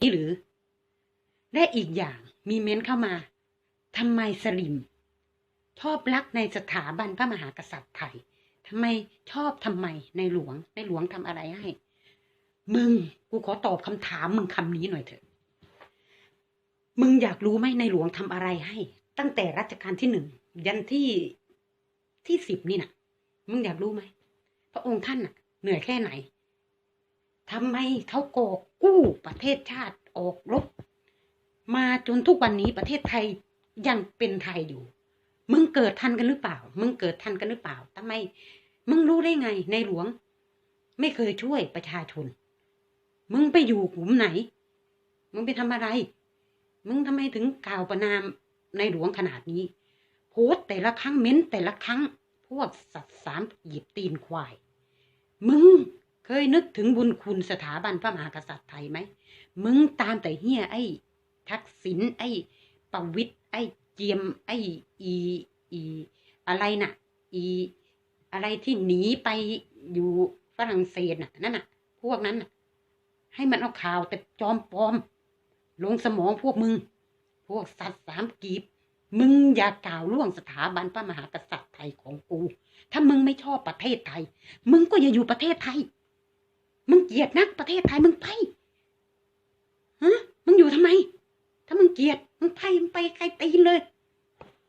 นี่หรือ และอีกอย่างมีเม้นเข้ามาทำไมสลิมชอบรักในสถาบันพระมหากษัตริย์ไทยทำไมชอบทำไมในหลวงในหลวงทำอะไรให้ มึงกูขอตอบคำถามมึงคำนี้หน่อยเถอะ มึงอยากรู้ไหมในหลวงทำอะไรให้ ตั้งแต่รัชกาลที่หนึ่งยันที่ที่สิบนี่นะมึงอยากรู้ไหมพระองค์ท่านน่ะ เหนื่อยแค่ไหน ทำไมเขากอกู้ประเทศชาติออกรบมาจนทุกวันนี้ประเทศไทยยังเป็นไทยอยู่ มึงเกิดทันกันหรือเปล่า มึงเกิดทันกันหรือเปล่าทำไม มึงรู้ได้ไงในหลวง ไม่เคยช่วยประชาชน มึงไปอยู่กลุ่มไหน มึงไปทำอะไร มึงทำไมถึงกล่าวประนามในหลวงขนาดนี้ โพสต์แต่ละครั้งเม้นแต่ละครั้ง พวกสัตว์สามหยิบตีนควาย มึง เคยนึกถึงบุญคุณสถาบันพระมหากษัตริย์ไทยไหม มึงตามแต่เฮียไอ้ ทักษิณไอ้ประวิตรไอ้เจียมไอ้อีอีอะไรน่ะ อีอะไรที่หนีไปอยู่ฝรั่งเศสน่ะนั่นน่ะ พวกนั้นน่ะ ให้มันเอาข่าวแต่จอมปลอม ลงสมองพวกมึง พวกสัตว์สามกีบ มึงอย่ากล่าวล่วงสถาบันพระมหากษัตริย์ไทยของกู ถ้ามึงไม่ชอบประเทศไทย มึงก็อย่าอยู่ประเทศไทย มึงเกลียดนักประเทศไทยมึงไปฮะมึงอยู่ทำไม ถ้ามึงเกลียดมึงไปมึงไปใครตีนเลย